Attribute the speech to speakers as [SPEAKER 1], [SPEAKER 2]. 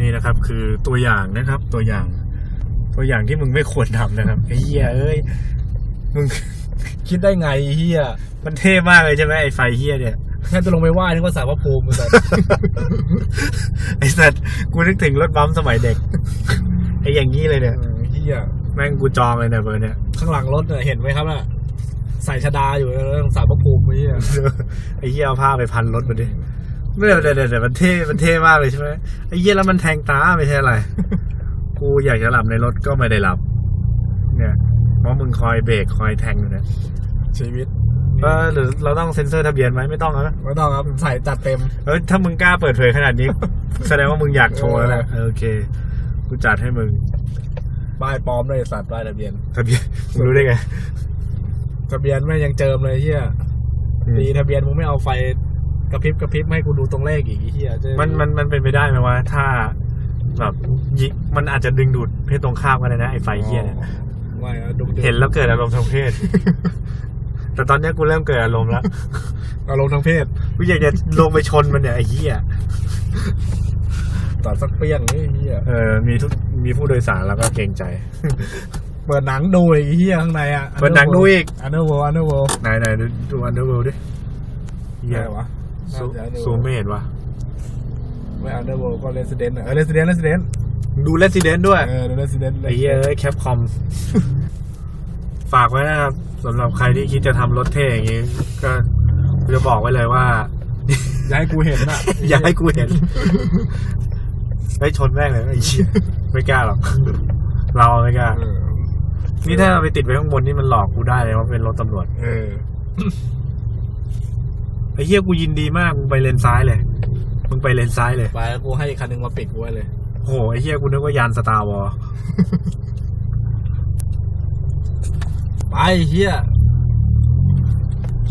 [SPEAKER 1] นี่นะครับ คือตัวอย่างนะครับ ตัวอย่าง ตัวอย่างที่มึงไม่ควรทำนะครับไอ้เหี้ยเอ้ยมึง
[SPEAKER 2] คิดได้ไงเฮีย
[SPEAKER 1] มันเท่มากเลยใช่ไหมไอ้ไฟเหี้ยเนี่ย
[SPEAKER 2] แค่จะลงไปไหว้นึกว่าสารพระภูมิแต่
[SPEAKER 1] ไอ้สัตว์กูนึกถึงรถบัมป์สมัยเด็กไอ้อย่างนี้เลยเนี่ย
[SPEAKER 2] เฮีย
[SPEAKER 1] แม่งกูจองเลยเนี่ยเบอร์เนี่ย
[SPEAKER 2] ข้างหลังรถเนี่ยเห็นไหมครับน่ะใส่ชดาอยู่แล้วสารพระภูมิเฮีย
[SPEAKER 1] ไอ้เหี้ยเอาผ้าไปพันรถมาดิ ไม่เดี๋ยวเดี๋ยวเดี๋ยวมันเท่มันเท่มากเลยใช่ไหมไอ้เหี้ยแล้วมันแทงตาไม่ใช่อะไร กูอยากจะหลับในรถก็ไม่ได้หลับ เนี่ยเพราะมึงคอยเบรกคอยแทงอยู่เนี่ย
[SPEAKER 2] ชีวิต
[SPEAKER 1] เออหรือเราต้องเซ็นเซอร์ทะเบียนไหมไม่ต้องแล้ว
[SPEAKER 2] ไม่ต้องครับใส่จัดเต็ม
[SPEAKER 1] เออถ้ามึงกล้าเปิดเผยขนาดนี้ แสดงว่ามึงอยากโชว์แล้วแหละเออโอเค กูจัดให้มึง
[SPEAKER 2] ป้ายปลอมด้วยสัตว์ป้ายทะเบียน
[SPEAKER 1] ทะเบียนมึงรู้ได้ไง
[SPEAKER 2] ทะเบียนไม่งยังเจิมเลยเฮียดีทะเบียนมึงไม่เอาไฟ กระพริบกระพริบไม่ให้กูดูตรงเลขอีกไอ้เฮียเจอ
[SPEAKER 1] มันมันมันเป็นไปได้ไหมว่าถ้าแบบยิมันอาจจะดึงดูดเพศตรงข้ามกันเลยนะไอ้ไฟเฮียเนี่ย
[SPEAKER 2] ไม่อะดุม
[SPEAKER 1] เห็นแล้วเกิดอารมณ์ทางเพศ แต่ตอนเนี้ยกูเริ่มเกิดอารมณ์แล้ว
[SPEAKER 2] อารมณ์ทางเพศ
[SPEAKER 1] กูอยากจะลงไปชนมันเนี่ยไอ้เหี้ย
[SPEAKER 2] ตัดสักเปี้ยงนี่เฮีย
[SPEAKER 1] เออมีทุกมีผู้โดยสารแล้วก็เกรงใจ
[SPEAKER 2] เปิดหนังดูอีกไอ้เฮียข้างในอะ
[SPEAKER 1] เปิดหนังดูอีก
[SPEAKER 2] อันเดอร์เวิลด์อันเดอร์เวิลด์
[SPEAKER 1] ไหนไหนดูดูอันเดอร์เวิลด์ดิเหี้ย
[SPEAKER 2] ใช่วะ
[SPEAKER 1] ซู
[SPEAKER 2] น่าจะ
[SPEAKER 1] ซูมไม่เห็นวะ
[SPEAKER 2] ไม่อันเดอร์เวิลด์ก็เรสเดนต์เออเรสเดนต์เรสเดนต์
[SPEAKER 1] ดูเลสซิเดนด้วย
[SPEAKER 2] เออ ดูเรสเดนต์
[SPEAKER 1] ไอ้เหี้ยเอ้ยแคปคอม ฝากไว้นะครับสำหรับใครที่คิดจะทำรถเท่อย่างงี้ ก็จะบอกไว้เลยว่า
[SPEAKER 2] อย่าให้กูเห็นอะ
[SPEAKER 1] อย่าให้กูเห็นไม่ชนแม่งเลยไอ้เหี้ยไม่กล้าหรอก เราไม่กล้า
[SPEAKER 2] เออ
[SPEAKER 1] นี่ถ้าเอาไปติดไว้ข้างบนนี่มันหลอกกูได้เลยว่าเป็นรถตำรวจ
[SPEAKER 2] เออ
[SPEAKER 1] ไอ้เหี้ยกูยินดีมากมึงไปเลนซ้ายเลยมึงไปเลนซ้ายเลย
[SPEAKER 2] ไปแล้วกูให้อีกคันหนึงมาปิดกูไว้เลย
[SPEAKER 1] โอ้โหไอ้เหี้ยกูนึกว่ายานสตาร์วอล
[SPEAKER 2] ไปเฮีย